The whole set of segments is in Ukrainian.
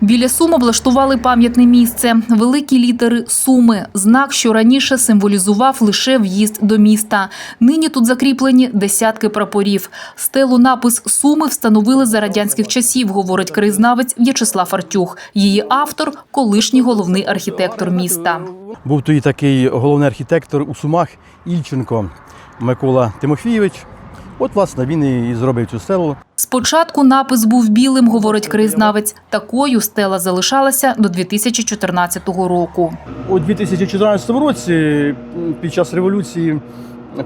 Біля Сум облаштували пам'ятне місце. Великі літери Суми, знак, що раніше символізував лише в'їзд до міста. Нині тут закріплені десятки прапорів. Стелу напис Суми встановили за радянських часів, говорить краєзнавець В'ячеслав Артюх. Її автор колишній головний архітектор міста. Був тоді такий головний архітектор у Сумах Ільченко Микола Тимофійович. От, власне, він і зробив цю стелу. Спочатку напис був білим, говорить краєзнавець. Такою стела залишалася до 2014 року. У 2014 році, під час революції,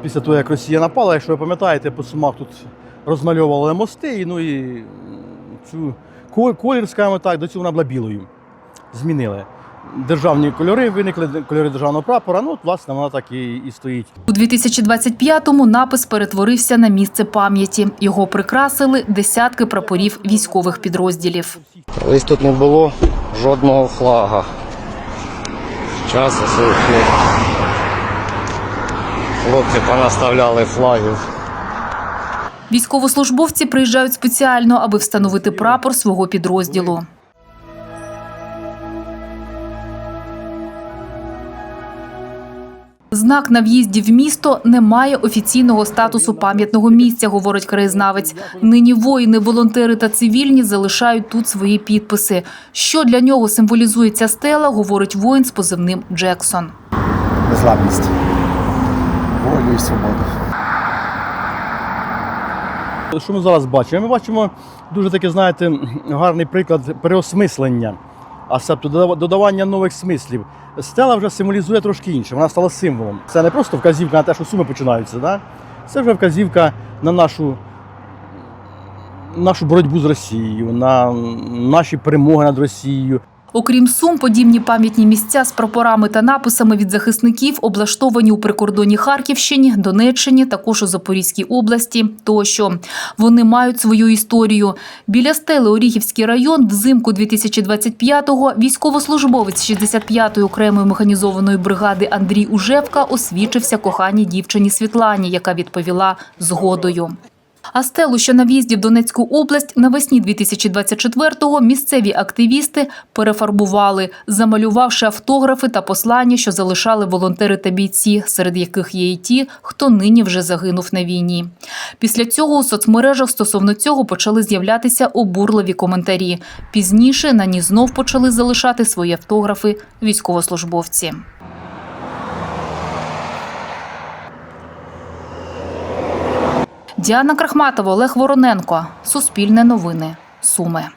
після того, як Росія напала, якщо ви пам'ятаєте, по Сумах тут розмальовували мости, ну і цю колір, скажімо так, до цього вона була білою. Змінили. Державні кольори виникли, кольори державного прапора. Ну, от, власне, вона так і, і стоїть. У 2025-му напис перетворився на місце пам'яті. Його прикрасили десятки прапорів військових підрозділів. Колись тут не було жодного флага. Зараз ось хлопці понаставляли флагів. Військовослужбовці приїжджають спеціально, аби встановити прапор свого підрозділу. Знак на в'їзді в місто не має офіційного статусу пам'ятного місця, говорить краєзнавець. Нині воїни, волонтери та цивільні залишають тут свої підписи. Що для нього символізує ця стела, говорить воїн з позивним Джексон. незламність, волю і свободу. Що ми зараз бачимо? Ми бачимо дуже такий, знаєте, гарний приклад переосмислення, а себто додавання нових смислів. Стела вже символізує трошки інше, вона стала символом. Це не просто вказівка на те, що суми починаються. Да? Це вже вказівка на нашу, нашу боротьбу з Росією, на наші перемоги над Росією. Окрім сум, подібні пам'ятні місця з прапорами та написами від захисників облаштовані у прикордонні Харківщині, Донеччині, також у Запорізькій області. Тощо вони мають свою історію. Біля стели Оріхівський район взимку 2025-го військовослужбовець 65-ї окремої механізованої бригади Андрій Ужевка освічився коханій дівчині Світлані, яка відповіла згодою. А стелу, що на в'їзді в Донецьку область навесні 2024-го місцеві активісти перефарбували, замалювавши автографи та послання, що залишали волонтери та бійці, серед яких є і ті, хто нині вже загинув на війні. Після цього у соцмережах стосовно цього почали з'являтися обурливі коментарі. Пізніше на ній знов почали залишати свої автографи військовослужбовці. Діана Крахматова, Олег Вороненко. Суспільне новини. Суми.